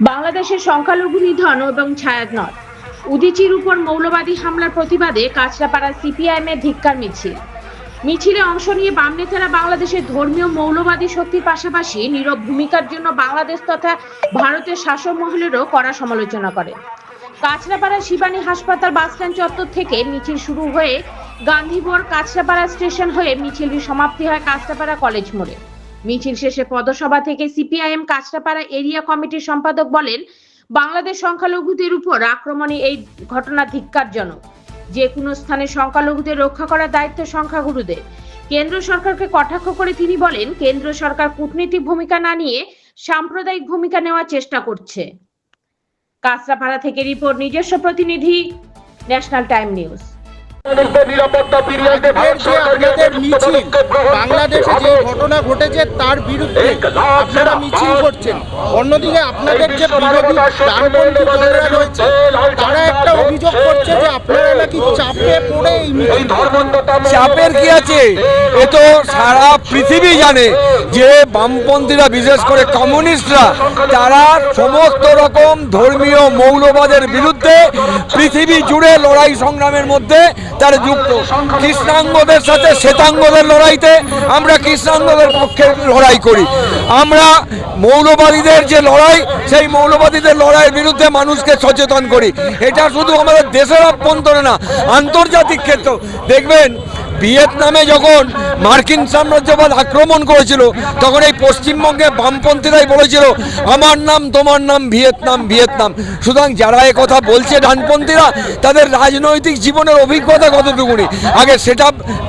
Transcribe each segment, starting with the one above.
বাংলাদেশের সংখ্যালঘু নিধন এবং ছায়ানট। উদিচির উপর মৌলবাদী হামলার প্রতিবাদে কাঁচরাপাড়া সিপিআইএম এর ধিক্কার মিছিল। মিছিলে অংশ নিয়ে বাম নেতারা বাংলাদেশের ধর্মীয় মৌলবাদী শক্তির পাশাপাশি নীরব ভূমিকার জন্য বাংলাদেশ তথা ভারতের শাসক মহলেরও কড়া সমালোচনা করে। কাঁচরাপাড়া শিবানী হাসপাতাল বাসস্ট্যান্ড চত্বর থেকে মিছিল শুরু হয়ে গান্ধীবর কাঁচরাপাড়া স্টেশন হয়ে মিছিলটি সমাপ্তি হয় কাঁচরাপাড়া কলেজ মোড়ে। মিছিল শেষে পদসভা থেকে সিপিআইএম কাঁচরাপাড়া এরিয়া কমিটির সম্পাদক বলেন, বাংলাদেশ সংখ্যালঘুদের উপর আক্রমণে এই ঘটনা ধিক্কারজনক। যে কোনো স্থানে সংখ্যালঘুদের রক্ষা করার দায়িত্ব সংখ্যাগুরুদের। কেন্দ্র সরকারকে কটাক্ষ করে তিনি বলেন, কেন্দ্র সরকার কূটনৈতিক ভূমিকা না নিয়ে সাম্প্রদায়িক ভূমিকা নেওয়ার চেষ্টা করছে। কাঁচরাপাড়া থেকে রিপোর্ট, নিজস্ব প্রতিনিধি, ন্যাশনাল টাইম নিউজ। বাংলাদেশে যে ঘটনা ঘটেছে তার বিরুদ্ধে আপনারা মিছিল করছেন। অন্যদিকে আপনাদের যে বিরোধী ডানপন্থী দলেরা রয়েছে তারা একটা অভিযোগ করছে যে আপনারা নাকি চাপে পড়ে এই এই মিছিল ধর্মন্যতা চাপের কি আছে? এ তো সারা পৃথিবী জানে যে বামপন্থীরা বিশেষ করে কমিউনিস্টরা তারা সমস্ত রকম ধর্মীয় মৌলবাদের বিরুদ্ধে পৃথিবী জুড়ে লড়াই সংগ্রামের মধ্যে তারা যুক্ত। কৃষ্ণাঙ্গদের সাথে শ্বেতাঙ্গদের লড়াইতে আমরা কৃষ্ণাঙ্গদের পক্ষে লড়াই করি। আমরা মৌলবাদীদের যে লড়াই, সেই মৌলবাদীদের লড়াইয়ের বিরুদ্ধে মানুষকে সচেতন করি। এটা শুধু আমাদের দেশের অভ্যন্তরে না, আন্তর্জাতিক ক্ষেত্র দেখবেন ভিয়েতনামে যখন মার্কিন সাম্রাজ্যবাদ আক্রমণ করেছিল, তখন এই পশ্চিমবঙ্গে বামপন্থীরাই বলেছিল, আমার নাম, তোমার নাম ভিয়েতনাম ভিয়েতনাম। সুতরাং যারা কথা বলছে ডানপন্থীরা তাদের রাজনৈতিক জীবনের অভিজ্ঞতা কতটুকুনি? আগে সেটা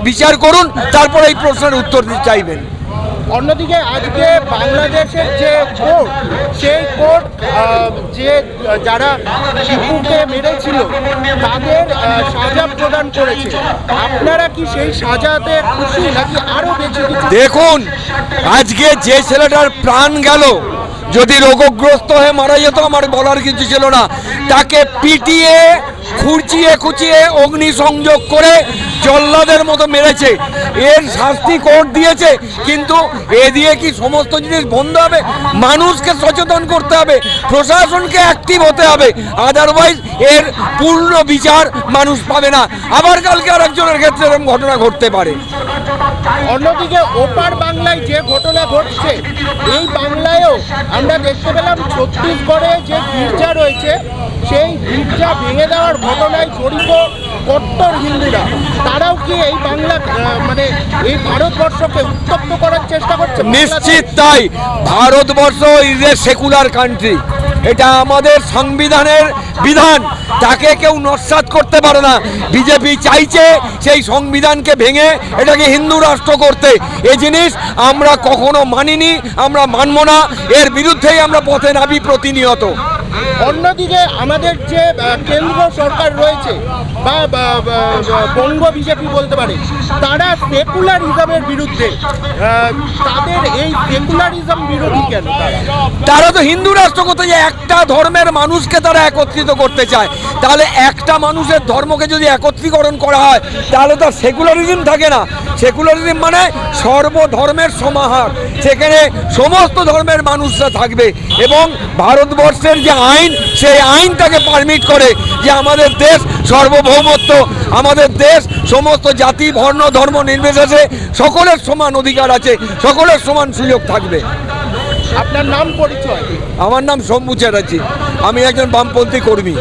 বিচার করুন, তারপর এই প্রশ্নের উত্তর চাইবেন। অন্যদিকে আজকে বাংলাদেশের যে সেই কোর্ট যে যারা শিশুকে মেরেছিল, তাদের সাজা প্রদান করেছে। আপনারা কি সেই সাজাতে খুশি, নাকি আরও বেশি দেখুন, আজকে যে ছেলেটার প্রাণ গেল, যদি রোগগ্রস্ত হয়ে মারা যেত, আমার বলার কিছু ছিল না। তাকে পিটিয়ে খুঁচিয়ে খুঁচিয়ে অগ্নি সংযোগ করে জল্লাদের মতো মেরেছে। এর শাস্তি কোর্ট দিয়েছে, কিন্তু এ দিয়ে কি সমস্ত জিনিস বন্ধ হবে? মানুষকে সচেতন করতে হবে, প্রশাসনকে অ্যাক্টিভ হতে হবে। আদারওয়াইজ এর পূর্ণ বিচার মানুষ পাবে না। আবার কালকে আর একজনের ক্ষেত্রে এরকম ঘটনা ঘটতে পারে। অন্যদিকে ওপার বাংলায় যে ঘটনা ঘটছে, এই বাংলায়ও আমরা দেখতে পেলাম ছত্তিশগড়ে যে গির্জা রয়েছে, সেই গির্জা ভেঙে দেওয়ার ঘটনায় জড়িত কট্টর হিন্দুরা। তারাও কি এই বাংলা মানে এই ভারতবর্ষকে উত্তপ্ত করার চেষ্টা করছে? নিশ্চিত তাই। Bharatvarsha is a secular country এটা আমাদের সংবিধানের বিধান। তাকে কেউ নস্বাত করতে পারে না। বিজেপি চাইছে সেই সংবিধানকে ভেঙে এটাকে হিন্দু রাষ্ট্র করতে। এ জিনিস আমরা কখনো মানিনি, আমরা মানব না। এর বিরুদ্ধেই আমরা পথে নাবি প্রতিনিয়ত। অন্যদিকে আমাদের যে কেন্দ্র সরকার রয়েছে, বা বঙ্গ বিজেপি বলতে পারে, তারা সেকুলারিজমের বিরুদ্ধে তাদের এই সেকুলারিজম বিরোধী কেন তারা? তো হিন্দু রাষ্ট্র করতে যায় একটা ধর্মের মানুষকে তারা একত্রিত করতে চায়। তাহলে একটা মানুষের ধর্মকে যদি একত্রীকরণ করা হয়, তাহলে তো সেকুলারিজম থাকে না। সেকুলারিজম মানে সর্বধর্মের সমাহার সেখানে সমস্ত ধর্মের মানুষরা থাকবে। এবং ভারতবর্ষের যে আইন সেই আইনটাকে পারমিট করে যে আমাদের দেশ সার্বভৌমত্ব আমাদের দেশ সমস্ত জাতি বর্ণ ধর্ম নির্বিশেষে সকলের সমান অধিকার আছে সকলের সমান সুযোগ থাকবে। আপনার নাম পরিচয়? আমার নাম শম্ভু চ্যাটার্জি। আমি একজন বামপন্থী কর্মী।